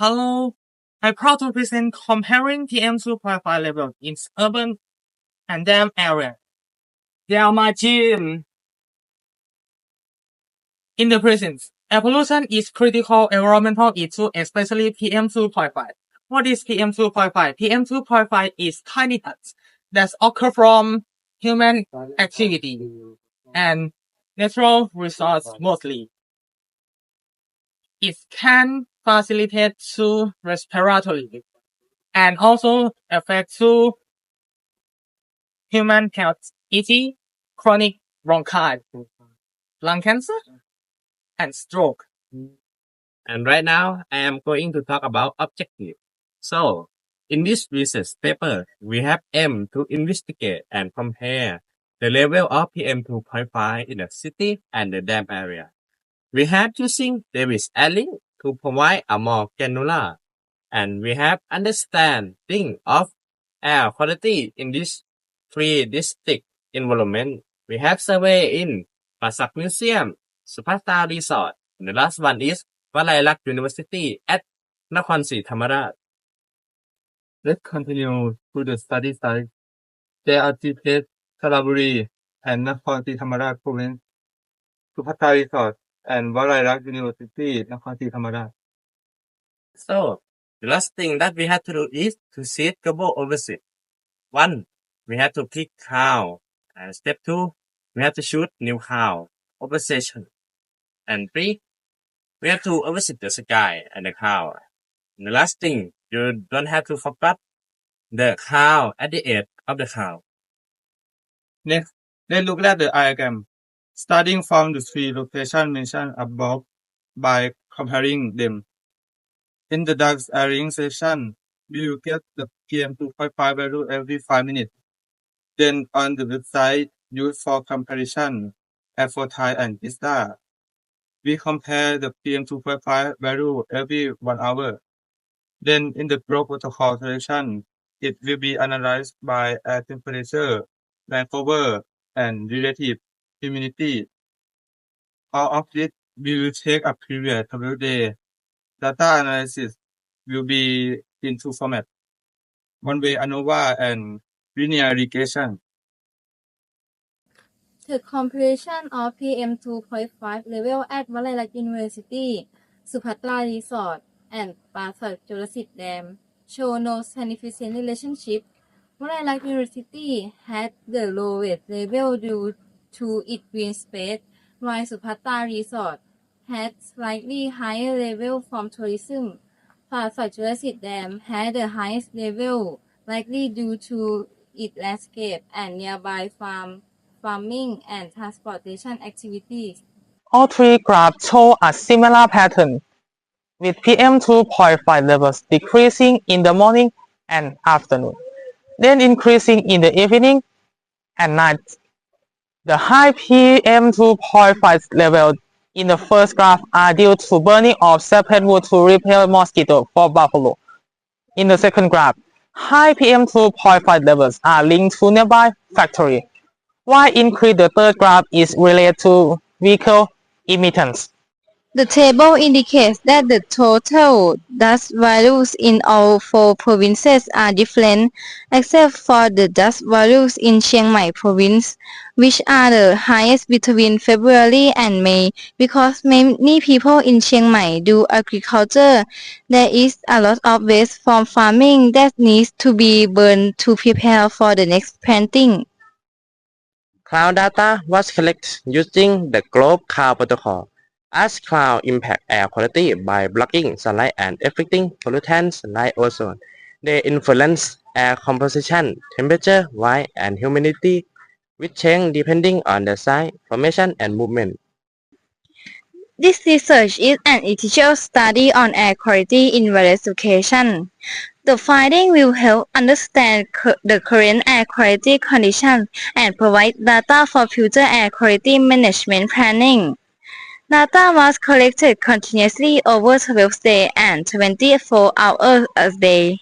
Hello, I'm proud to present comparing PM2.5 levels in urban and dam area. They are my team. In the present, air pollution is critical environmental issue, especially PM2.5. What is PM2.5? PM2.5 is tiny dust that occur from human activity and natural resource mostly. It can facilitate to respiratory and also affect to human health, e.g. chronic bronchitis, lung cancer, and stroke. And right now, I am going to talk about objective. So, in this research paper, we have aim to investigate and compare the level of PM2.5 in the city and the dam area. We have to using Davis Alling to provide a more granular and we have understanding of air quality in this three district environment. We have survey in Pasak Museum, Supata Resort, and the last one is Valaylak University at Nakhon Si Thammarat. Let's continue to the study site. There are Place, Kalaburi, and Nakhon Si Thammarat province, Supata Resort, and Valaylak University, Nakhon Si Thammarat. So, the last thing that we have to do is to set global overseas. One, we have to click count. And step two, we have to shoot new count obsession. And three, we have to oversee the sky and the cloud. And the last thing, you don't have to forget the cloud at the edge of the cloud. Next, let's look at the diagram. Starting from the three locations mentioned above by comparing them. In the dust airing session, we will get the PM2.5 value every 5 minutes. Then on the website used for comparison, Airflow and Vista, we compare the PM2.5 value every 1 hour. Then in the protocol selection, it will be analyzed by air temperature, land cover, and relative humidity. All of this will take a period of day. Data analysis will be in two formats, one-way ANOVA and linear regression. The comparison of PM2.5 level at Valaylak University, Supatra Resort, and Pasak Jurassic Dam show no significant relationship. Valaylak University had the lowest level due to its green space, while Supatra Resort had slightly higher level from tourism. Pasak Jurassic Dam had the highest level, likely due to its landscape and nearby farm farming and transportation activities. All three graphs show a similar pattern, with PM2.5 levels decreasing in the morning and afternoon, then increasing in the evening and night. The high PM2.5 levels in the first graph are due to burning of separate wood to repel mosquito for buffalo. In the second graph, high PM2.5 levels are linked to nearby factory Why increase the third graph is related to vehicle emittance. The table indicates that the total dust values in all four provinces are different, except for the dust values in Chiang Mai province, which are the highest between February and May. Because many people in Chiang Mai do agriculture, there is a lot of waste from farming that needs to be burned to prepare for the next planting. Cloud data was collected using the Globe Cloud Protocol, as cloud impact air quality by blocking sunlight and affecting pollutants like ozone. They influence air composition, temperature, weight, and humidity, which change depending on the size, formation, and movement. This research is an initial study on air quality in various locations. The finding will help understand the current air quality conditions and provide data for future air quality management planning. Data was collected continuously over 12 days and 24 hours a day.